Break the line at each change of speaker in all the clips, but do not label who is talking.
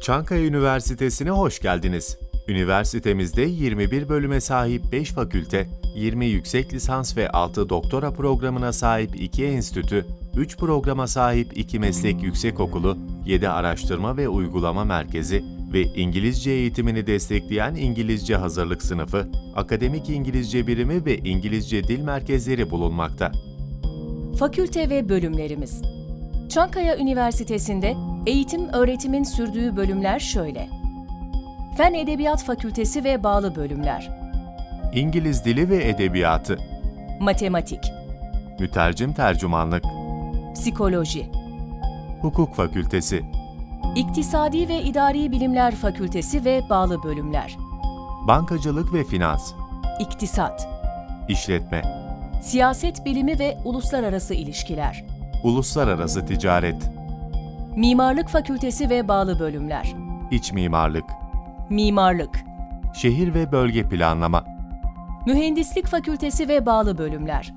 Çankaya Üniversitesi'ne hoş geldiniz. Üniversitemizde 21 bölüme sahip 5 fakülte, 20 yüksek lisans ve 6 doktora programına sahip 2 enstitü, 3 programa sahip 2 meslek yüksekokulu, 7 araştırma ve uygulama merkezi ve İngilizce eğitimini destekleyen İngilizce hazırlık sınıfı, akademik İngilizce birimi ve İngilizce dil merkezleri bulunmakta.
Fakülte ve bölümlerimiz. Çankaya Üniversitesi'nde eğitim öğretimin sürdüğü bölümler şöyle. Fen Edebiyat Fakültesi ve bağlı bölümler.
İngiliz dili ve edebiyatı,
Matematik,
mütercim tercümanlık,
Psikoloji,
hukuk fakültesi,
İktisadi ve İdari Bilimler Fakültesi ve bağlı bölümler.
bankacılık ve finans,
İktisat,
işletme,
Siyaset Bilimi ve Uluslararası İlişkiler.
uluslararası ticaret,
Mimarlık Fakültesi ve bağlı bölümler.
iç mimarlık,
Mimarlık,
şehir ve bölge planlama,
Mühendislik Fakültesi ve bağlı bölümler.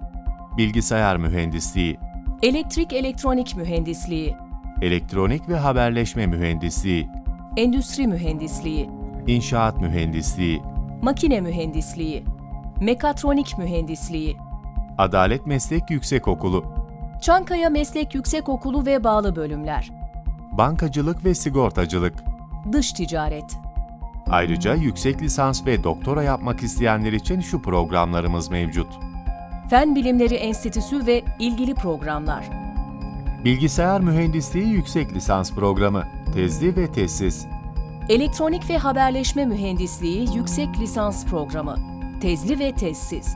bilgisayar mühendisliği,
Elektrik Elektronik Mühendisliği,
elektronik ve haberleşme mühendisliği,
Endüstri Mühendisliği,
inşaat mühendisliği,
Makine Mühendisliği, Mekatronik Mühendisliği,
Adalet Meslek Yüksekokulu,
Çankaya Meslek Yüksekokulu ve bağlı bölümler,
bankacılık ve sigortacılık.
Dış Ticaret,
Ayrıca yüksek lisans ve doktora yapmak isteyenler için şu programlarımız mevcut.
Fen Bilimleri Enstitüsü ve ilgili programlar,
Bilgisayar Mühendisliği Yüksek Lisans Programı, tezli ve tezsiz.
Elektronik ve Haberleşme Mühendisliği Yüksek Lisans Programı, tezli ve tezsiz,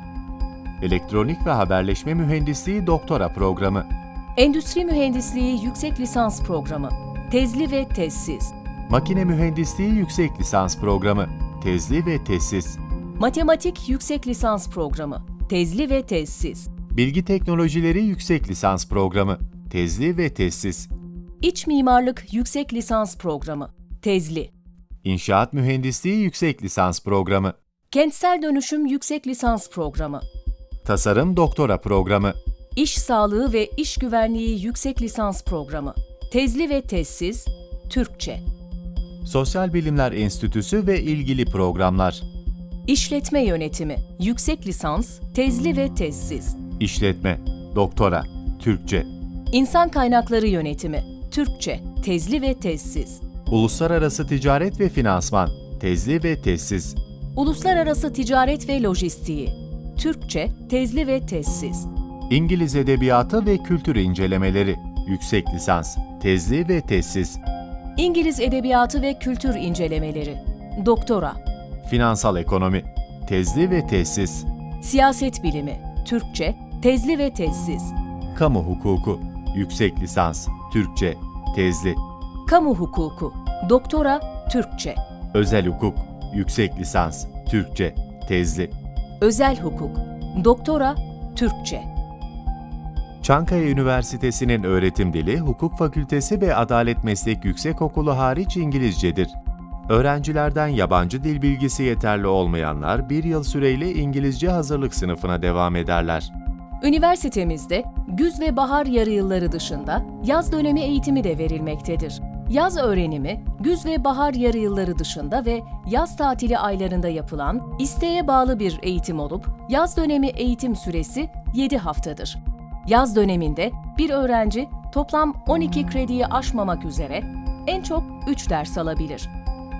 Elektronik ve Haberleşme Mühendisliği Doktora Programı,
Endüstri Mühendisliği Yüksek Lisans Programı, tezli ve tezsiz,
Makine Mühendisliği Yüksek Lisans Programı, tezli ve tezsiz.
Matematik Yüksek Lisans Programı, tezli ve tezsiz,
Bilgi Teknolojileri Yüksek Lisans Programı, tezli ve tezsiz.
İç Mimarlık Yüksek Lisans Programı, tezli,
İnşaat Mühendisliği Yüksek Lisans Programı,
Kentsel Dönüşüm Yüksek Lisans Programı,
Tasarım Doktora Programı,
İş Sağlığı ve İş Güvenliği Yüksek Lisans Programı, tezli ve tezsiz, Türkçe,
Sosyal Bilimler Enstitüsü ve ilgili programlar,
İşletme Yönetimi, Yüksek Lisans, tezli ve tezsiz,
İşletme, Doktora, Türkçe,
İnsan Kaynakları Yönetimi, Türkçe, tezli ve tezsiz,
Uluslararası Ticaret ve Finansman, tezli ve tezsiz,
Uluslararası Ticaret ve Lojistiği, Türkçe, tezli ve tezsiz,
İngiliz Edebiyatı ve Kültür İncelemeleri, Yüksek Lisans, tezli ve tezsiz,
İngiliz Edebiyatı ve Kültür İncelemeleri, Doktora,
Finansal Ekonomi, tezli ve tezsiz,
Siyaset Bilimi, Türkçe, tezli ve tezsiz,
Kamu Hukuku, Yüksek Lisans, Türkçe, tezli,
Kamu Hukuku, Doktora, Türkçe,
Özel Hukuk, Yüksek Lisans, Türkçe, tezli.
Özel Hukuk, Doktora, Türkçe,
Çankaya Üniversitesi'nin öğretim dili Hukuk Fakültesi ve Adalet Meslek Yüksekokulu hariç İngilizcedir. Öğrencilerden yabancı dil bilgisi yeterli olmayanlar bir yıl süreyle İngilizce hazırlık sınıfına devam ederler.
Üniversitemizde güz ve bahar yarı yılları dışında yaz dönemi eğitimi de verilmektedir. Yaz öğrenimi, güz ve bahar yarı yılları dışında ve yaz tatili aylarında yapılan isteğe bağlı bir eğitim olup, yaz dönemi eğitim süresi 7 haftadır. Yaz döneminde bir öğrenci toplam 12 krediyi aşmamak üzere en çok 3 ders alabilir.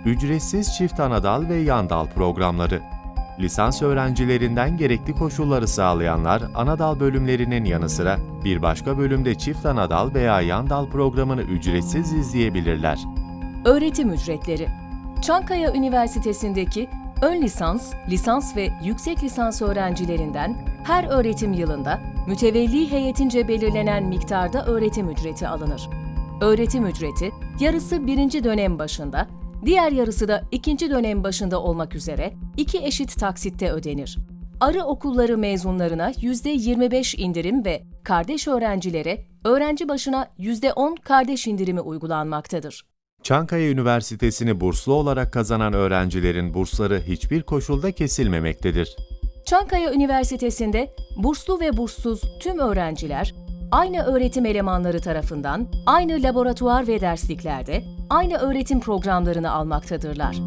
Ücretsiz çift anadal ve yandal programları. Lisans öğrencilerinden gerekli koşulları sağlayanlar anadal bölümlerinin yanı sıra bir başka bölümde çift anadal veya yandal programını ücretsiz izleyebilirler.
Öğretim ücretleri. Çankaya Üniversitesi'ndeki ön lisans, lisans ve yüksek lisans öğrencilerinden her öğretim yılında mütevelli heyetince belirlenen miktarda öğretim ücreti alınır. Öğretim ücreti yarısı birinci dönem başında, diğer yarısı da ikinci dönem başında olmak üzere iki eşit taksitte ödenir. Arı okulları mezunlarına %25 indirim ve kardeş öğrencilere öğrenci başına %10 kardeş indirimi uygulanmaktadır.
Çankaya Üniversitesi'ni burslu olarak kazanan öğrencilerin bursları hiçbir koşulda kesilmemektedir.
Çankaya Üniversitesi'nde burslu ve burssuz tüm öğrenciler aynı öğretim elemanları tarafından aynı laboratuvar ve dersliklerde aynı öğretim programlarını almaktadırlar.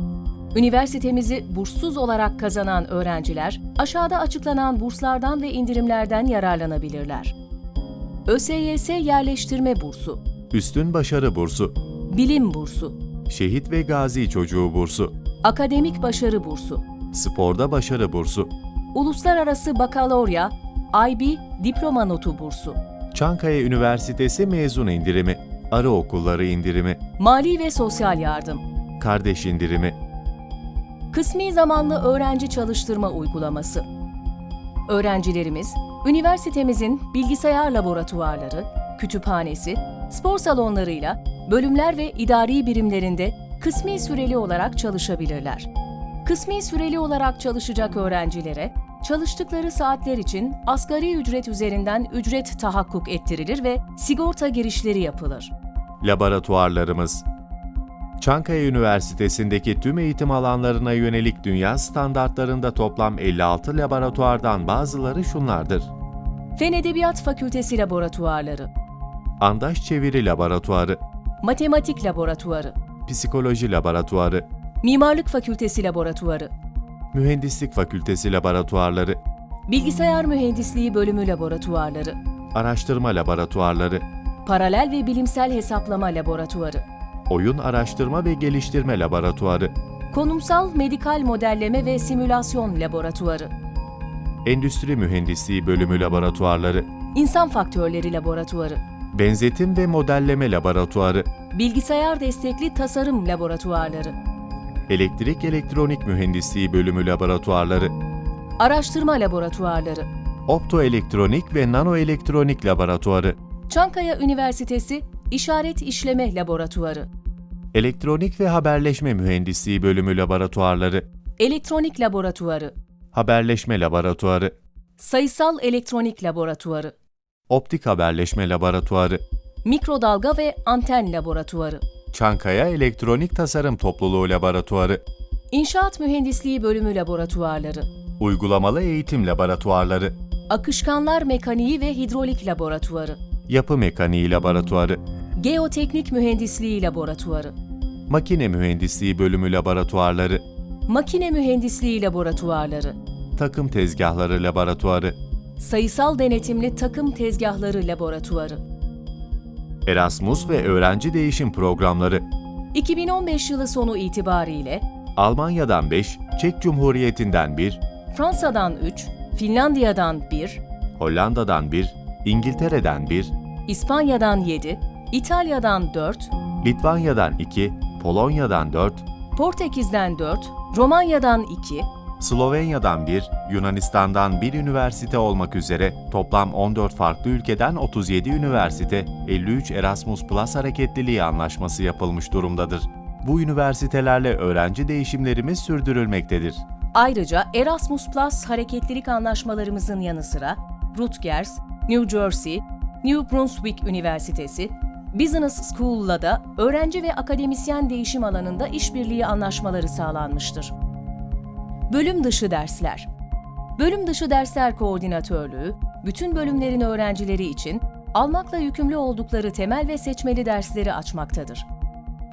Üniversitemizi burssuz olarak kazanan öğrenciler aşağıda açıklanan burslardan ve indirimlerden yararlanabilirler. ÖSYS yerleştirme bursu,
Üstün Başarı Bursu,
bilim bursu,
Şehit ve Gazi Çocuğu Bursu,
akademik başarı bursu,
Sporda Başarı Bursu,
uluslararası bakalorya, IB diploma notu bursu,
Çankaya Üniversitesi mezun indirimi, arı okulları indirimi,
mali ve sosyal yardım,
kardeş indirimi,
kısmi zamanlı öğrenci çalıştırma uygulaması. Öğrencilerimiz, üniversitemizin bilgisayar laboratuvarları, kütüphanesi, spor salonlarıyla bölümler ve idari birimlerinde kısmi süreli olarak çalışabilirler. Kısmi süreli olarak çalışacak öğrencilere, çalıştıkları saatler için asgari ücret üzerinden ücret tahakkuk ettirilir ve sigorta girişleri yapılır.
laboratuvarlarımız. Çankaya Üniversitesi'ndeki tüm eğitim alanlarına yönelik dünya standartlarında toplam 56 laboratuvardan bazıları şunlardır.
Fen Edebiyat Fakültesi laboratuvarları,
Andaş Çeviri Laboratuvarı,
Matematik Laboratuvarı,
Psikoloji Laboratuvarı,
Mimarlık Fakültesi Laboratuvarı,
Mühendislik Fakültesi Laboratuvarları,
Bilgisayar Mühendisliği Bölümü Laboratuvarları,
Araştırma Laboratuvarları,
Paralel ve Bilimsel Hesaplama Laboratuvarı,
Oyun Araştırma ve Geliştirme Laboratuvarı,
Konumsal Medikal Modelleme ve Simülasyon Laboratuvarı,
Endüstri Mühendisliği Bölümü Laboratuvarları,
İnsan Faktörleri Laboratuvarı,
Benzetim ve Modelleme Laboratuvarı,
Bilgisayar Destekli Tasarım Laboratuvarları,
Elektrik Elektronik Mühendisliği Bölümü Laboratuvarları,
Araştırma Laboratuvarları,
Optoelektronik ve Nanoelektronik Laboratuvarı,
Çankaya Üniversitesi İşaret İşleme Laboratuvarı,
Elektronik ve Haberleşme Mühendisliği Bölümü Laboratuvarları,
Elektronik Laboratuvarı,
Haberleşme Laboratuvarı,
Sayısal Elektronik Laboratuvarı,
Optik Haberleşme Laboratuvarı,
Mikrodalga ve Anten Laboratuvarı,
Çankaya Elektronik Tasarım Topluluğu Laboratuvarı,
İnşaat Mühendisliği Bölümü Laboratuvarları,
Uygulamalı Eğitim Laboratuvarları,
Akışkanlar Mekaniği ve Hidrolik Laboratuvarı,
Yapı Mekaniği Laboratuvarı,
Geoteknik Mühendisliği Laboratuvarı,
Makine Mühendisliği Bölümü Laboratuvarları,
Makine Mühendisliği Laboratuvarları,
Takım Tezgahları Laboratuvarı,
Sayısal Denetimli Takım Tezgahları Laboratuvarı.
Erasmus ve Öğrenci Değişim Programları,
2015 yılı sonu itibariyle
Almanya'dan 5, Çek Cumhuriyeti'nden 1,
Fransa'dan 3, Finlandiya'dan 1,
Hollanda'dan 1, İngiltere'den 1,
İspanya'dan 7, İtalya'dan 4,
Litvanya'dan 2, Polonya'dan 4,
Portekiz'den 4, Romanya'dan 2,
Slovenya'dan 1, Yunanistan'dan 1 üniversite olmak üzere toplam 14 farklı ülkeden 37 üniversite, 53 Erasmus Plus hareketliliği anlaşması yapılmış durumdadır. Bu üniversitelerle öğrenci değişimlerimiz sürdürülmektedir.
Ayrıca Erasmus Plus hareketlilik anlaşmalarımızın yanı sıra Rutgers, New Jersey, New Brunswick Üniversitesi, Business School'la da öğrenci ve akademisyen değişim alanında işbirliği anlaşmaları sağlanmıştır. Bölüm dışı dersler Bölüm dışı dersler koordinatörlüğü, bütün bölümlerin öğrencileri için almakla yükümlü oldukları temel ve seçmeli dersleri açmaktadır.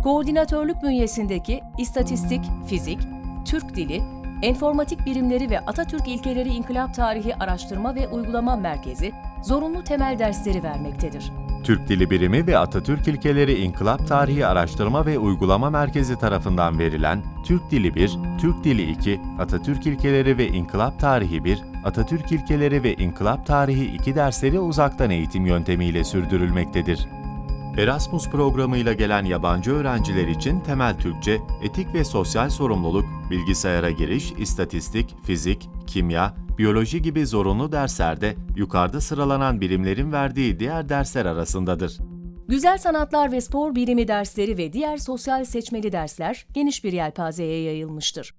Koordinatörlük bünyesindeki istatistik, fizik, Türk dili, enformatik birimleri ve Atatürk İlkeleri İnkılap Tarihi Araştırma ve Uygulama Merkezi zorunlu temel dersleri vermektedir.
Türk Dili Birimi ve Atatürk İlkeleri İnkılap Tarihi Araştırma ve Uygulama Merkezi tarafından verilen Türk Dili 1, Türk Dili 2, Atatürk İlkeleri ve İnkılap Tarihi 1, Atatürk İlkeleri ve İnkılap Tarihi 2 dersleri uzaktan eğitim yöntemiyle sürdürülmektedir. Erasmus programıyla gelen yabancı öğrenciler için temel Türkçe, etik ve sosyal sorumluluk, bilgisayara giriş, istatistik, fizik, kimya, biyoloji gibi zorunlu derslerde yukarıda sıralanan birimlerin verdiği diğer dersler arasındadır.
Güzel sanatlar ve spor bilimi dersleri ve diğer sosyal seçmeli dersler geniş bir yelpazeye yayılmıştır.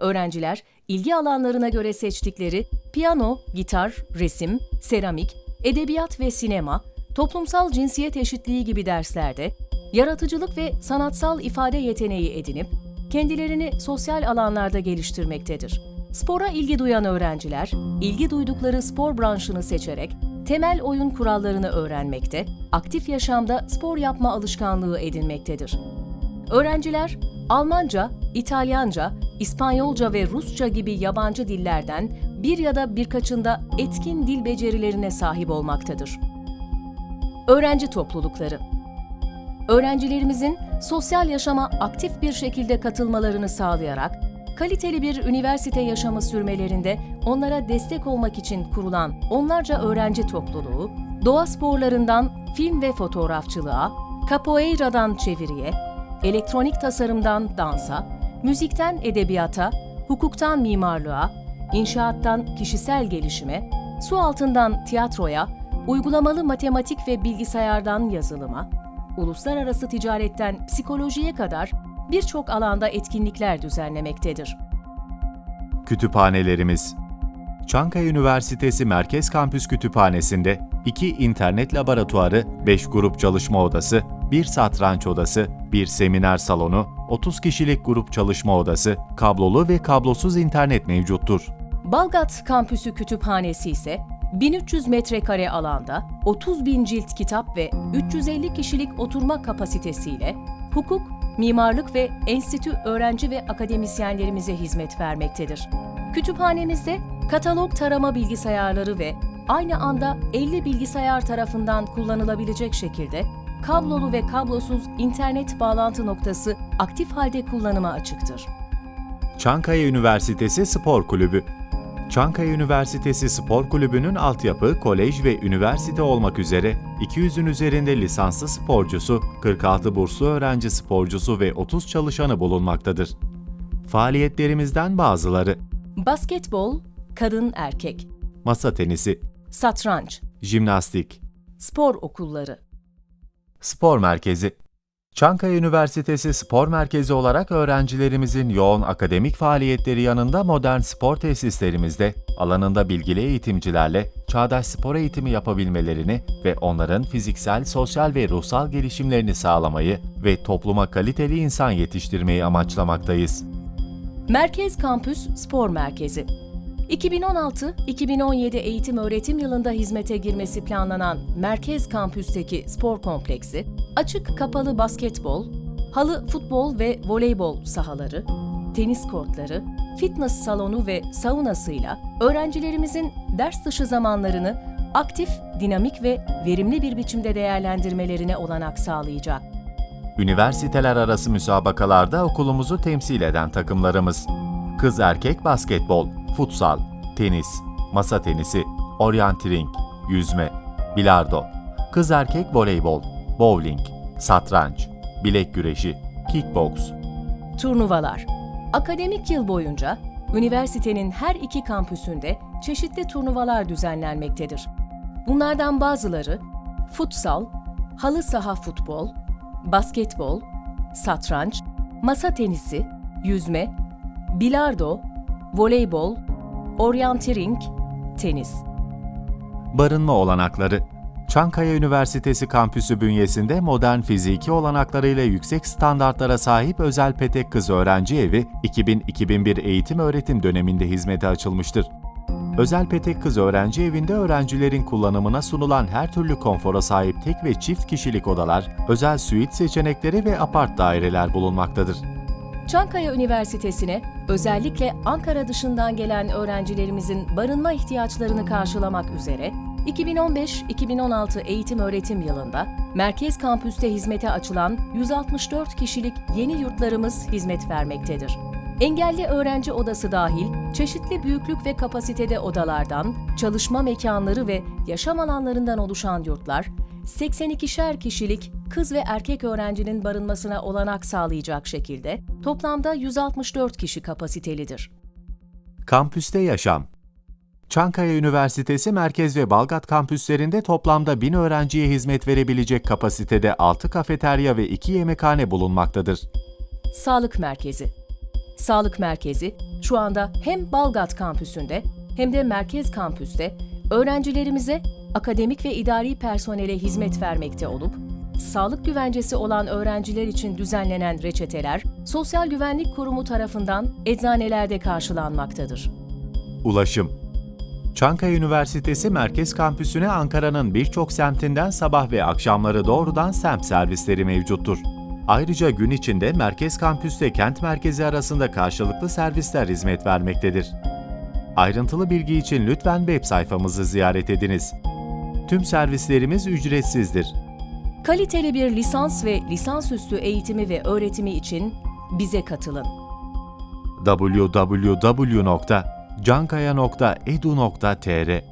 Öğrenciler ilgi alanlarına göre seçtikleri piyano, gitar, resim, seramik, edebiyat ve sinema, toplumsal cinsiyet eşitliği gibi derslerde yaratıcılık ve sanatsal ifade yeteneği edinip kendilerini sosyal alanlarda geliştirmektedir. Spora ilgi duyan öğrenciler, ilgi duydukları spor branşını seçerek temel oyun kurallarını öğrenmekte, aktif yaşamda spor yapma alışkanlığı edinmektedir. Öğrenciler Almanca, İtalyanca, İspanyolca ve Rusça gibi yabancı dillerden bir ya da birkaçında etkin dil becerilerine sahip olmaktadır. Öğrenci toplulukları Öğrencilerimizin sosyal yaşama aktif bir şekilde katılmalarını sağlayarak kaliteli bir üniversite yaşamı sürmelerinde onlara destek olmak için kurulan onlarca öğrenci topluluğu, doğa sporlarından film ve fotoğrafçılığa, capoeira'dan çeviriye, elektronik tasarımdan dansa, müzikten edebiyata, hukuktan mimarlığa, inşaattan kişisel gelişime, su altından tiyatroya, uygulamalı matematik ve bilgisayardan yazılıma, uluslararası ticaretten psikolojiye kadar birçok alanda etkinlikler düzenlemektedir.
Kütüphanelerimiz Çankaya Üniversitesi Merkez Kampüs Kütüphanesi'nde 2 internet laboratuvarı, 5 grup çalışma odası, 1 satranç odası, 1 seminer salonu, 30 kişilik grup çalışma odası, kablolu ve kablosuz internet mevcuttur.
Balgat Kampüsü Kütüphanesi ise 1300 metrekare alanda 30 bin cilt kitap ve 350 kişilik oturma kapasitesiyle hukuk, mimarlık ve enstitü öğrenci ve akademisyenlerimize hizmet vermektedir. Kütüphanemizde katalog tarama bilgisayarları ve aynı anda 50 bilgisayar tarafından kullanılabilecek şekilde kablolu ve kablosuz internet bağlantı noktası aktif halde kullanıma açıktır.
Çankaya Üniversitesi Spor Kulübü Çankaya Üniversitesi Spor Kulübü'nün altyapı, kolej ve üniversite olmak üzere 200'ün üzerinde lisanslı sporcusu, 46 burslu öğrenci sporcusu ve 30 çalışanı bulunmaktadır. Faaliyetlerimizden bazıları
Basketbol, kadın erkek,
masa tenisi,
satranç,
jimnastik,
spor okulları,
spor merkezi. Çankaya Üniversitesi Spor Merkezi olarak öğrencilerimizin yoğun akademik faaliyetleri yanında modern spor tesislerimizde alanında bilgili eğitimcilerle çağdaş spor eğitimi yapabilmelerini ve onların fiziksel, sosyal ve ruhsal gelişimlerini sağlamayı ve topluma kaliteli insan yetiştirmeyi amaçlamaktayız.
Merkez Kampüs Spor Merkezi. 2016-2017 eğitim öğretim yılında hizmete girmesi planlanan Merkez Kampüs'teki spor kompleksi, açık kapalı basketbol, halı futbol ve voleybol sahaları, tenis kortları, fitness salonu ve saunasıyla öğrencilerimizin ders dışı zamanlarını aktif, dinamik ve verimli bir biçimde değerlendirmelerine olanak sağlayacak.
Üniversiteler arası müsabakalarda okulumuzu temsil eden takımlarımız. Kız erkek basketbol, futsal, tenis, masa tenisi, oryantiring, yüzme, bilardo, kız erkek voleybol, bowling, satranç, bilek güreşi, kickboks,
Turnuvalar. Akademik yıl boyunca üniversitenin her iki kampüsünde çeşitli turnuvalar düzenlenmektedir. Bunlardan bazıları futsal, halı saha futbol, basketbol, satranç, masa tenisi, yüzme, bilardo, voleybol, oryantiring, tenis.
barınma olanakları. Çankaya Üniversitesi kampüsü bünyesinde modern fiziki olanaklarıyla yüksek standartlara sahip özel Petek Kız Öğrenci Evi 2000-2001 eğitim öğretim döneminde hizmete açılmıştır. Özel Petek Kız Öğrenci Evi'nde öğrencilerin kullanımına sunulan her türlü konfora sahip tek ve çift kişilik odalar, özel suite seçenekleri ve apart daireler bulunmaktadır.
Çankaya Üniversitesi'ne özellikle Ankara dışından gelen öğrencilerimizin barınma ihtiyaçlarını karşılamak üzere 2015-2016 eğitim öğretim yılında Merkez Kampüs'te hizmete açılan 164 kişilik yeni yurtlarımız hizmet vermektedir. Engelli öğrenci odası dahil çeşitli büyüklük ve kapasitede odalardan, çalışma mekanları ve yaşam alanlarından oluşan yurtlar, 82'şer kişilik kız ve erkek öğrencinin barınmasına olanak sağlayacak şekilde toplamda 164 kişi kapasitelidir.
Kampüste yaşam Çankaya Üniversitesi Merkez ve Balgat kampüslerinde toplamda 1000 öğrenciye hizmet verebilecek kapasitede 6 kafeterya ve 2 yemekhane bulunmaktadır.
Sağlık Merkezi Sağlık Merkezi şu anda hem Balgat kampüsünde hem de Merkez kampüste öğrencilerimize akademik ve idari personele hizmet vermekte olup, sağlık güvencesi olan öğrenciler için düzenlenen reçeteler, Sosyal Güvenlik Kurumu tarafından eczanelerde karşılanmaktadır.
Ulaşım Çankaya Üniversitesi Merkez Kampüsü'ne Ankara'nın birçok semtinden sabah ve akşamları doğrudan semt servisleri mevcuttur. Ayrıca gün içinde merkez kampüste kent merkezi arasında karşılıklı servisler hizmet vermektedir. Ayrıntılı bilgi için lütfen web sayfamızı ziyaret ediniz. Tüm servislerimiz ücretsizdir.
Kaliteli bir lisans ve lisansüstü eğitimi ve öğretimi için bize katılın.
www.cankaya.edu.tr